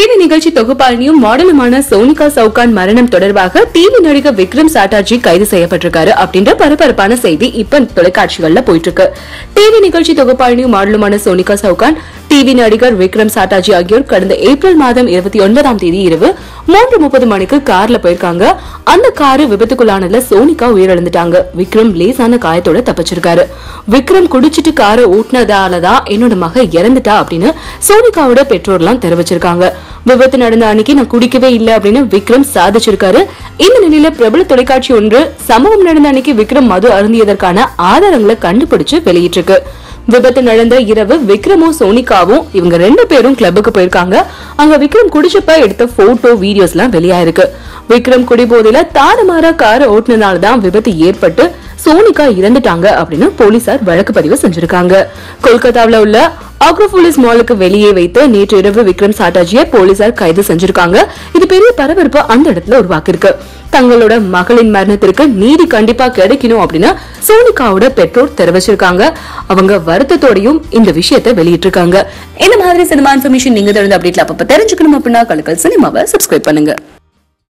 TV நிகழ்ச்சி தொகுப்பாளினியும் மாடலுமான சோனிகா சவுகான் மரணம் தொடர்பாக டிவி நடிகர் விக்ரம் சாட்டார்ஜி கைது செய்யப்பட்டிருக்காரு அப்படின்ற பரபரப்பான செய்தி இப்ப தொலைக்காட்சிகள்ல போயிட்டு இருக்கு. டிவி நிகழ்ச்சி தொகுப்பாளினியும் மாடலுமான சோனிகா சவுகான் டிவி நடிகர் விக்ரம் சாட்டாஜி ஆகியோர் கடந்த ஏப்ரல் மாதம் இருபத்தி ஒன்பதாம் தேதி இரவு மூன்று முப்பது மணிக்கு கார்ல போயிருக்காங்க. அந்த காரு விபத்துக்குள்ளானதுல சோனிகா உயிரிழந்துட்டாங்க. விக்ரம் லேசான காயத்தோட தப்பிச்சிருக்காரு. விக்ரம் குடிச்சிட்டு காரை ஓட்டினதாலதான் என்னோட மக இறந்துட்டா அப்படின்னு சோனிகாவோட பெற்றோர்லாம் தெரிவிச்சிருக்காங்க. விபத்து நடந்த அன்னைக்கு நான் குடிக்கவே இல்லை அப்படின்னு விக்ரம் சாதிச்சிருக்காரு. இந்த நிலையில பிரபல தொலைக்காட்சி ஒன்று சம்பவம் நடந்த அன்னைக்கு விக்ரம் மது அருந்தியதற்கான ஆதாரங்களை கண்டுபிடிச்சு வெளியிட்டிருக்கு. விபத்து நடந்த இரவு விக்ரமும் சோனிகாவும் இவங்க ரெண்டு பேரும் கிளப்புக்கு போயிருக்காங்க. அங்க விக்ரம் குடிச்சப்ப எடுத்த போட்டோ வீடியோஸ் எல்லாம் வெளியாயிருக்கு. விக்ரம் குடிபோதையில தாறுமாறா காரை ஓட்டுனதால தான் விபத்து ஏற்பட்டு சோனிகா இறந்துட்டாங்க அப்படின்னு போலீசார் வழக்கு பதிவு செஞ்சிருக்காங்க. கொல்கத்தாவுல உள்ள ஆக்ரோபோலிஸ் மாலுக்கு வெளியே வைத்து நேற்று இரவு விக்ரம் சாட்டாஜியை போலீசார் கைது செஞ்சிருக்காங்க. இது பெரிய பரபரப்பு அந்த இடத்துல உருவாக்கிருக்கு தங்களோட மகளின் மரணத்திற்கு நீதி கண்டிப்பா கிடைக்கணும் அப்படின்னு சோனிகாவோட பெற்றோர் தெரிவிச்சிருக்காங்க. அவங்க வருத்தத்தோடையும் இந்த விஷயத்தை வெளியிட்டிருக்காங்க. இந்த மாதிரி சினிமா இன்ஃபர்மேஷன் நீங்க தெரிஞ்ச அப்டேட்ல தெரிஞ்சுக்கணும் அப்படின்னா கலக்கல் சினிமாவை சப்ஸ்கிரைப் பண்ணுங்க.